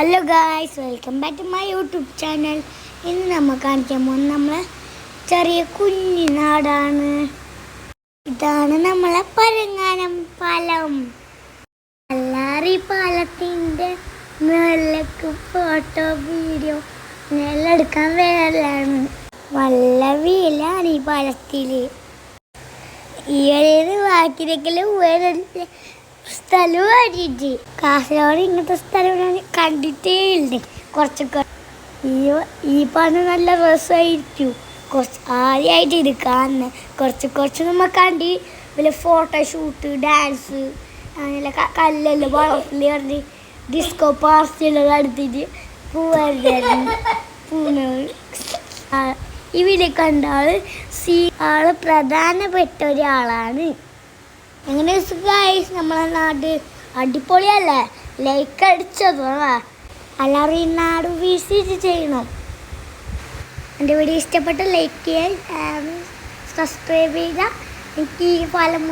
Hello guys welcome back to my YouTube channel ഇന്ന് നമ്മൾ കാണിക്കാൻ പോകുന്നത് നമ്മളെ ചെറിയ കുഞ്ഞു നാടാണ്. ഇതാണ് നമ്മളെ പരങ്ങാനം പാലം. ഈ പാലത്തിന്റെ മേളിലേക്ക് ഫോട്ടോ വീഡിയോ നെല്ലെടുക്കാൻ വേലാണ് നല്ല വീലാണ് ഈ പാലത്തിൽ ഈ ഒരു വാക്കിലേക്കെല്ലാം സ്ഥലം വേണ്ടിയിട്ട് കാസർഗോഡ് ഇങ്ങനത്തെ സ്ഥലം കണ്ടിട്ടേ ഇല്ല കുറച്ചൊക്കെ ഈ ഈ പറഞ്ഞ നല്ല രസമായിരിക്കും കുറച്ച് ആദ്യമായിട്ട് ഇത് കാണുന്നത് കുറച്ച് കുറച്ച് നമ്മൾ കണ്ടി വല്ല ഫോട്ടോഷൂട്ട് ഡാൻസ് അങ്ങനെ കല്ലല്ല വളർത്തി പറഞ്ഞ് ഡിസ്കോ പാർട്ടിയെല്ലാം നടത്തിയിട്ട് പൂവായിരുന്നു. പൂനൂർ ഇവിടെ കണ്ട ആൾ സി ആൾ പ്രധാനപ്പെട്ട ഒരാളാണ്. എങ്ങനെ ഗൈസ് നമ്മളെ നാട് അടിപൊളിയല്ലേ? ലൈക്ക് അടിച്ചത്? എല്ലാവരും ഈ നാട് വിസിറ്റ് ചെയ്യണം. എന്റെ വീഡിയോ ഇഷ്ടപ്പെട്ട ലൈക്ക് ചെയ്യാൻ സബ്സ്ക്രൈബ് ചെയ്യുക എനിക്ക് ഈ ഫലം